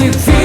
ми всі.